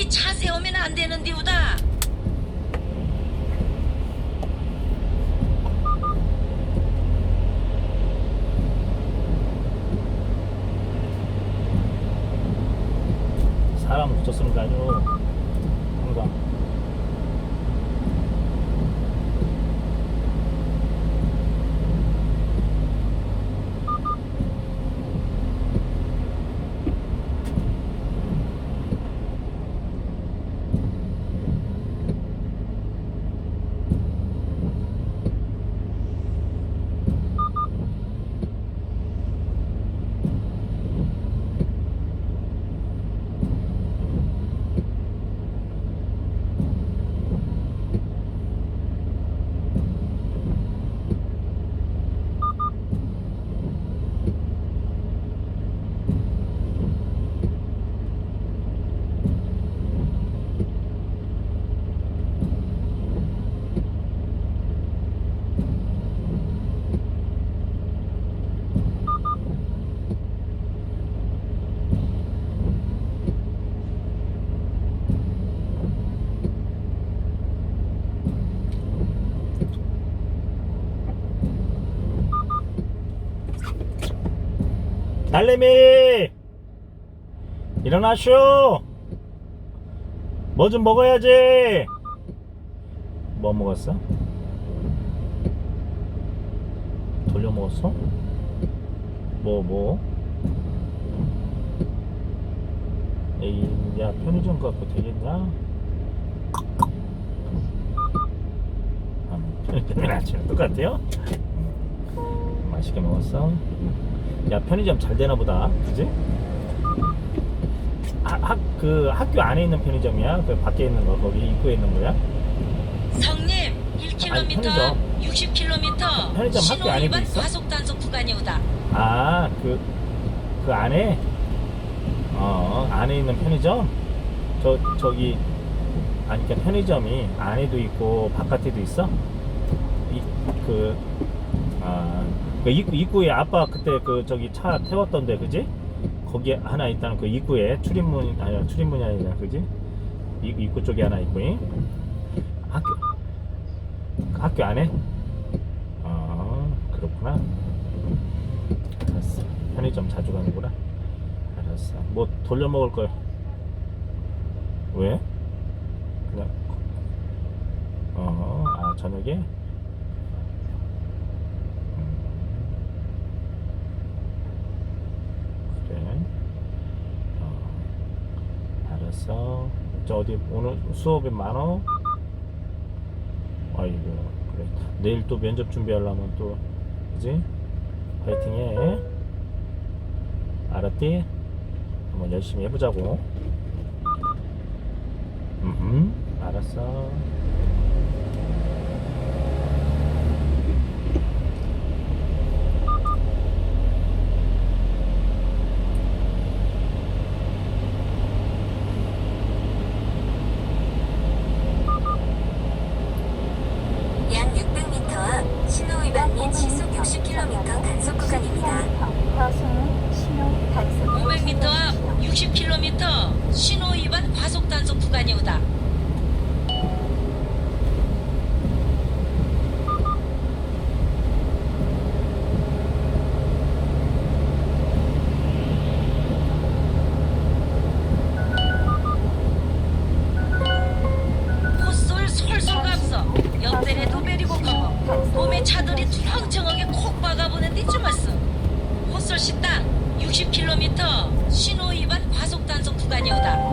여기 차 세우면 안 되는데 우다. 사람 붙였으면 가죠. 항상. 달래미 일어나쇼 뭐 좀 먹어야지 뭐 먹었어? 돌려 먹었어? 뭐 뭐? 에이 야 편의점 갖고 되겠냐? 아, 편의점이랑 아침 똑같아요? 음, 맛있게 먹었어? 야 편의점 잘 되나 보다 그지? 학, 그 학교 안에 있는 편의점이야? 그 밖에 있는 거 거기 입구에 있는 거야? 성님 아니, 1km, 편의점. 60km 편의점 신호 학교 안에도 위반 있어? 과속 단속 구간이 오다. 아 그 그 안에 어 안에 있는 편의점 저 저기 아니 그러니까 편의점이 안에도 있고 바깥에도 있어 이 그 아, 그 입구, 입구 에 아빠 그때 그 저기 차 태웠던데 그지? 거기 하나 있다는 그 입구에 출입문 아니 출입문이 아니라 그지? 입, 입구 쪽에 하나 있고 잉? 학교 학교 안에? 아 그렇구나 알았어 편의점 자주 가는구나 알았어 뭐 돌려 먹을 걸 왜? 그냥 어아 저녁에? 그래. 어, 알았어. 저 어디 오늘 수업이 많어? 아이고 그래. 내일 또 면접 준비하려면 또 그지? 파이팅해. 알았디? 한번 열심히 해보자고. 음, 알았어. 약 600m 앞 신호 위반 및 시속 60km 단속 500m 앞 60km 신호 위반 과속 단속 구간이 오다. 콧솔 솔솔 감서 옆대에 도 베리고 커버 60km 신호 위반 과속 단속 구간이오다.